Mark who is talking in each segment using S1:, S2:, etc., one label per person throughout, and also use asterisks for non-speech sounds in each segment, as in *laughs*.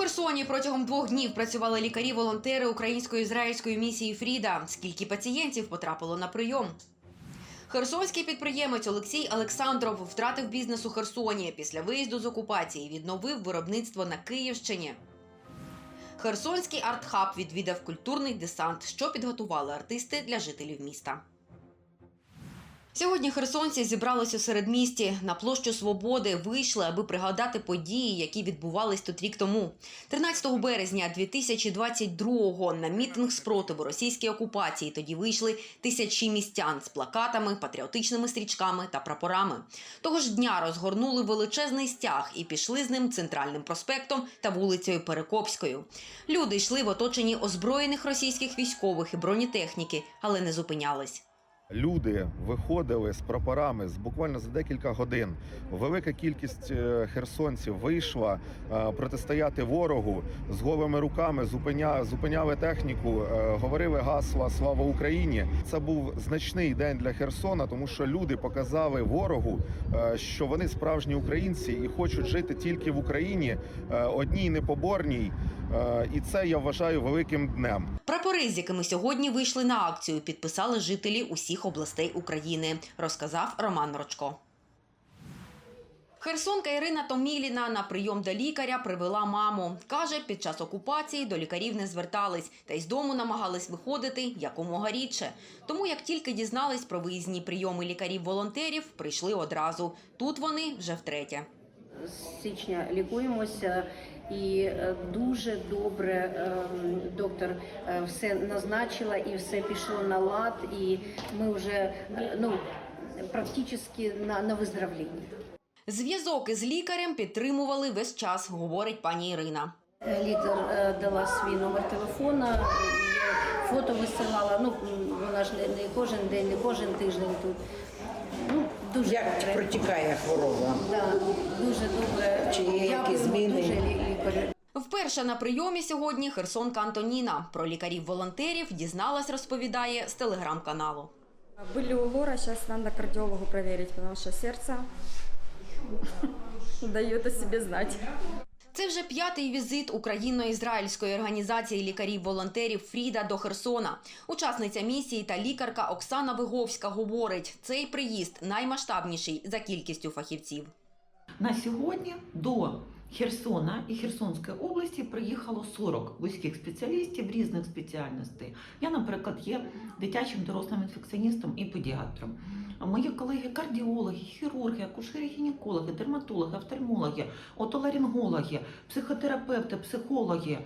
S1: Херсоні протягом двох днів працювали лікарі-волонтери українсько-ізраїльської місії Фріда. Скільки пацієнтів потрапило на прийом? Херсонський підприємець Олексій Олександров втратив бізнес у Херсоні. Після виїзду з окупації відновив виробництво на Київщині. Херсонський артхаб відвідав культурний десант, що підготували артисти для жителів міста. Сьогодні херсонці зібрались у середмісті на площу Свободи. Вийшли, аби пригадати події, які відбувались тут рік тому. 13 березня 2022-го на мітинг спротиву російській окупації тоді вийшли тисячі містян з плакатами, патріотичними стрічками та прапорами. Того ж дня розгорнули величезний стяг і пішли з ним центральним проспектом та вулицею Перекопською. Люди йшли в оточенні озброєних російських військових і бронетехніки, але не зупинялись.
S2: Люди виходили з прапорами з буквально за декілька годин. Велика кількість е, херсонців вийшла е, протистояти ворогу з голими руками, зупиня, зупиняли техніку, е, говорили гасла Слава Україні. Це був значний день для Херсона, тому що люди показали ворогу, що вони справжні українці і хочуть жити тільки в Україні, одній непоборній. Е, І це я вважаю великим днем.
S1: Прапори, з якими сьогодні вийшли на акцію, підписали жителі усіх областей України, розказав Роман Рочко. Херсонка Ірина Томіліна на прийом до лікаря привела маму. Каже, під час окупації до лікарів не звертались та й з дому намагались виходити якомога рідше. Тому, як тільки дізнались про виїзні прийоми лікарів-волонтерів, прийшли одразу. Тут вони вже втретє.
S3: з січня лікуємося, і е, дуже добре е, доктор е, все назначила і все пішло на лад, і ми вже е, ну практично на, на виздоровлінні.
S1: Зв'язок із лікарем підтримували весь час, говорить пані Ірина.
S3: Е, дала свій номер телефона, фото висилала. Ну вона ж не, не кожен день, не кожен тиждень тут. Ну дуже
S4: Як
S3: добре.
S4: протікає хвороба?
S3: Да, дуже добре.
S4: Чи є якісь зміни?
S3: Дуже лі-
S1: Вперше на прийомі сьогодні Херсонка Антоніна. Про лікарів-волонтерів дізналась, розповідає з телеграм-каналу.
S5: Были у Лора, сейчас надо кардиологу проверить, потому что сердце *laughs* дает о себе знать.
S1: Це вже п'ятий візит україно-ізраїльської організації лікарів-волонтерів Фріда до Херсона. Учасниця місії та лікарка Оксана Виговська говорить, цей приїзд наймасштабніший за кількістю фахівців.
S6: На сьогодні до Херсона і Херсонської області приїхало 40 вузьких спеціалістів різних спеціальностей. Я, наприклад, є дитячим дорослим інфекціоністом і педіатром. А Мої колеги кардіологи, хірурги, акушери, гінекологи, дерматологи, офтальмологи, отоларингологи, психотерапевти, психологи.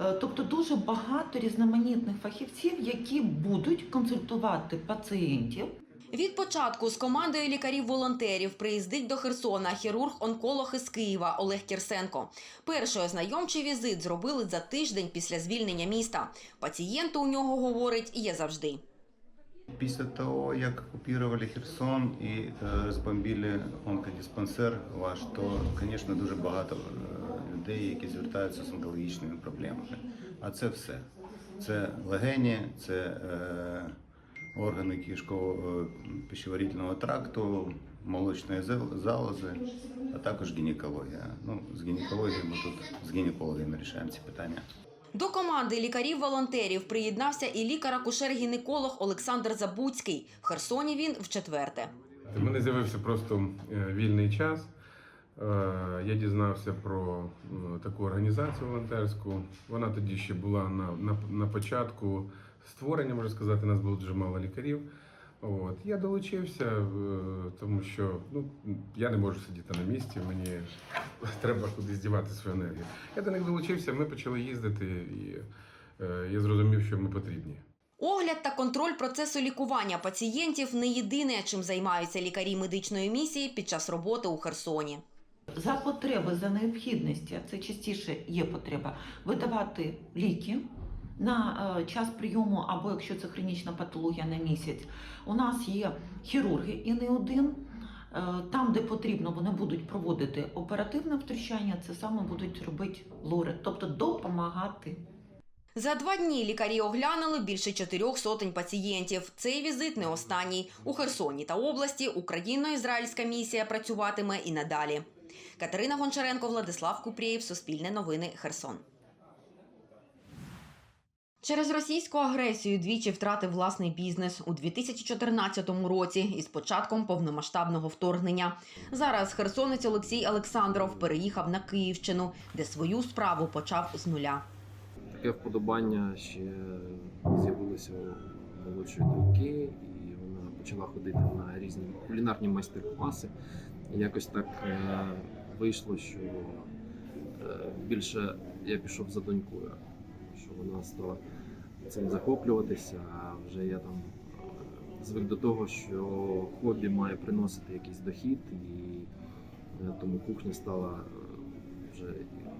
S6: Е, Тобто дуже багато різноманітних фахівців, які будуть консультувати пацієнтів
S1: Від початку з командою лікарів-волонтерів приїздить до Херсона хірург-онколог із Києва Олег Кірсенко. Перший ознайомчий візит зробили за тиждень після звільнення міста. Пацієнти у нього говорить є завжди.
S7: Після того, як окупували Херсон і е, розбомбили онкодиспансер ваш, то, звісно, дуже багато е, людей, які звертаються з онкологічними проблемами. А це все. Це легені, це е, органи кишково пищеварительного тракту, молочної зал- залози, а також гінекологія. Ну, з гінекологією ми тут з гінекологами рішаємо ці питання.
S1: До команди лікарів-волонтерів приєднався і лікар-акушер-гінеколог Олександр Забуцький. В Херсоні він вчетверте.
S8: У мене з'явився просто е, вільний час. Е, Я дізнався про е, таку організацію волонтерську. Вона тоді ще була на, на, на початку створення, можна сказати, нас було дуже мало лікарів. От. Я долучився, е, тому що ну, я не можу сидіти на місці, мені треба кудись дівати свою енергію. Я до них долучився, ми почали їздити, і е, я зрозумів, що ми потрібні.
S1: Огляд та контроль процесу лікування пацієнтів не єдине, чим займаються лікарі медичної місії під час роботи у Херсоні.
S6: за потреби, за необхідності, це частіше є потреба, видавати ліки на е, час прийому, або якщо це хронічна патологія на місяць. У нас є хірурги і не один. Е, Там, де потрібно, вони будуть проводити оперативне втручання, це саме будуть робити лори, тобто допомагати.
S1: За два дні лікарі оглянули більше чотирьох сотень пацієнтів. Цей візит не останній. У Херсоні та області україно-ізраїльська місія працюватиме і надалі. Катерина Гончаренко, Владислав Купрієв, Суспільне новини, Херсон. Через російську агресію двічі втратив власний бізнес у 2014 році із початком повномасштабного вторгнення. Зараз херсонець Олексій Олександров переїхав на Київщину, де свою справу почав з нуля.
S4: Таке вподобання ще з'явилося у молодшої доньки, і вона почала ходити на різні кулінарні майстер-класи. Якось так е, вийшло, що е, більше я пішов за донькою, що вона стала цим захоплюватися, а вже я там е, звик до того, що хобі має приносити якийсь дохід, і е, тому кухня стала е, вже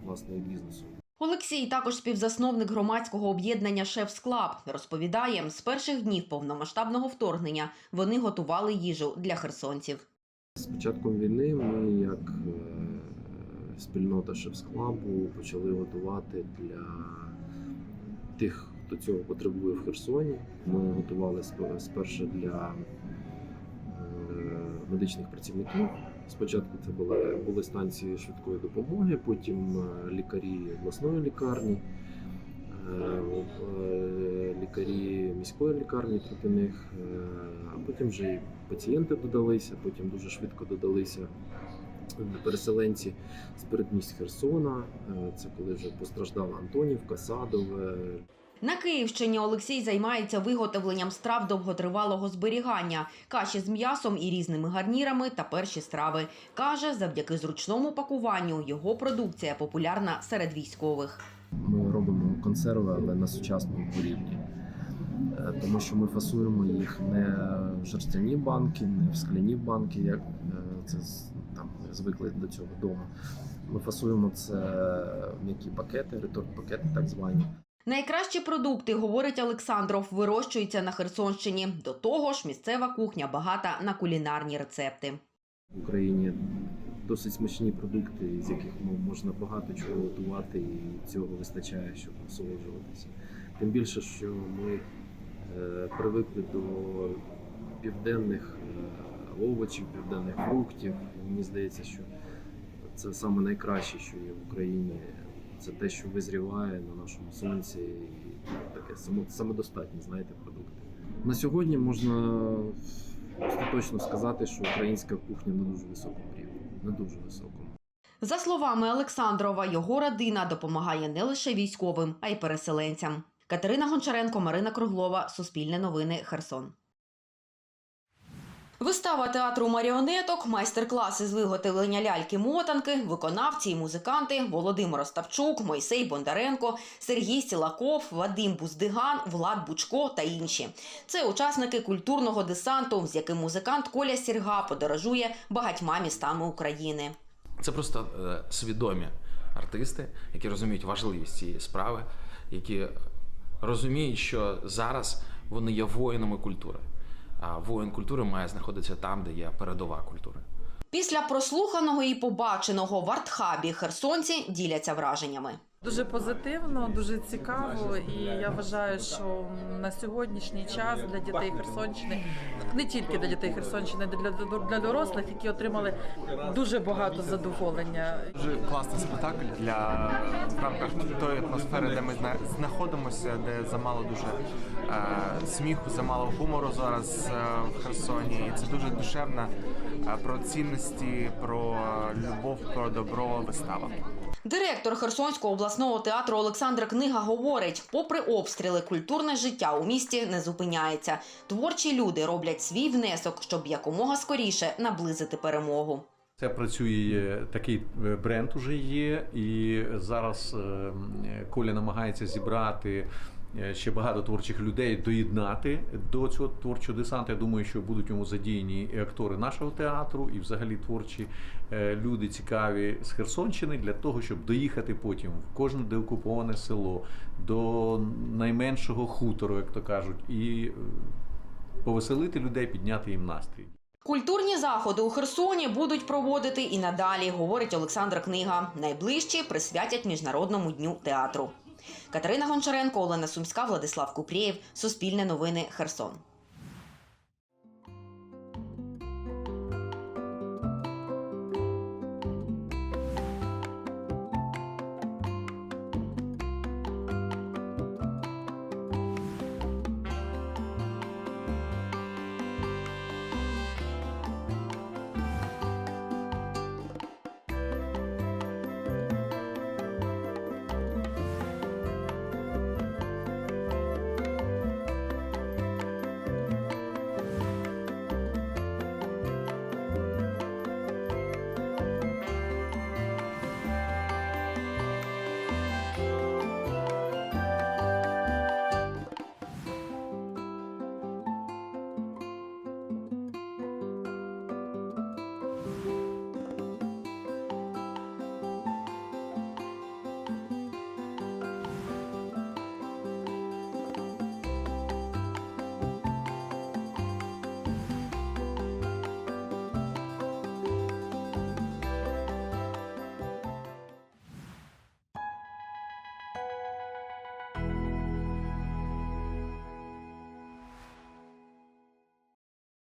S4: власною бізнесом.
S1: Олексій також співзасновник громадського об'єднання Шеф Клаб. Розповідає, з перших днів повномасштабного вторгнення вони готували їжу для херсонців.
S4: З початком війни ми, як спільнота Шефсклабу, почали готувати для тих, хто цього потребує в Херсоні. Ми готували сп- спершу для е, медичних працівників. Спочатку це були, були станції швидкої допомоги, потім е, лікарі обласної лікарні, е, лікарі міської лікарні проти них, а потім вже і пацієнти додалися, потім дуже швидко додалися переселенці з передмість Херсона. Е, Це коли вже постраждала Антонівка, Садове,
S1: На Київщині Олексій займається виготовленням страв довготривалого зберігання, каші з м'ясом і різними гарнірами та перші страви. Каже, завдяки зручному пакуванню його продукція популярна серед військових.
S4: Ми робимо консерви, але на сучасному рівні. Е, Тому що ми фасуємо їх не в жерстяні банки, не в скляні банки, як е, це там ми звикли до цього вдома. Ми фасуємо це в м'які пакети, реторт-пакети так звані.
S1: Найкращі продукти, говорить Олександров, вирощуються на Херсонщині. До того ж, місцева кухня багата на кулінарні рецепти.
S4: В Україні досить смачні продукти, з яких ну, можна багато чого готувати, і цього вистачає, щоб насолоджуватися. Тим більше, що ми е, привикли до південних е, овочів, південних фруктів. Мені здається, що це саме найкраще, що є в Україні. Це те, що визріває на нашому сонці, і таке само- самодостатні, знаєте, продукти. На сьогодні можна остаточно сказати, що українська кухня на дуже високому рівні, на дуже високому.
S1: За словами Олександрова, його родина допомагає не лише військовим, а й переселенцям. Катерина Гончаренко, Марина Круглова, Суспільне новини, Херсон. Вистава театру маріонеток, майстер-класи з виготовлення ляльки-мотанки, виконавці і музиканти Володимир Оставчук, Мойсей Бондаренко, Сергій Сілаков, Вадим Буздиган, Влад Бучко та інші. Це учасники культурного десанту, з яким музикант Коля Сірга подорожує багатьма містами України.
S9: Це просто е, свідомі артисти, які розуміють важливість цієї справи, які розуміють, що зараз вони є воїнами культури. А воїн культури має знаходитися там, де є передова культура.
S1: Після прослуханого і побаченого в артхабі херсонці діляться враженнями.
S10: Дуже позитивно, дуже цікаво, і я вважаю, що на сьогоднішній час для дітей Херсонщини, не тільки для дітей Херсонщини, для, для дорослих, які отримали дуже багато задоволення.
S11: Дуже класний спектакль для в рамках тої атмосфери, де ми знаходимося, де замало дуже е, сміху, замало гумору зараз е, в Херсоні. І це дуже душевна е, про цінності, про любов, про добро вистава.
S1: Директор Херсонського обласного театру Олександр Книга говорить: попри обстріли, культурне життя у місті не зупиняється. Творчі люди роблять свій внесок, щоб якомога скоріше наблизити перемогу.
S12: Це працює такий е, бренд уже є, і зараз е, Коля намагається зібрати е, ще багато творчих людей, доєднати до цього творчого десанту. Я думаю, що будуть йому задіяні і актори нашого театру, і взагалі творчі е, люди цікаві з Херсонщини для того, щоб доїхати потім в кожне деокуповане село, до найменшого хутору, як то кажуть, і е, повеселити людей, підняти їм настрій.
S1: Культурні заходи у Херсоні будуть проводити і надалі, говорить Олександр Книга. Найближчі присвятять міжнародному дню театру. Катерина Гончаренко, Олена Сумська, Владислав Купрієв. Суспільне новини. Херсон.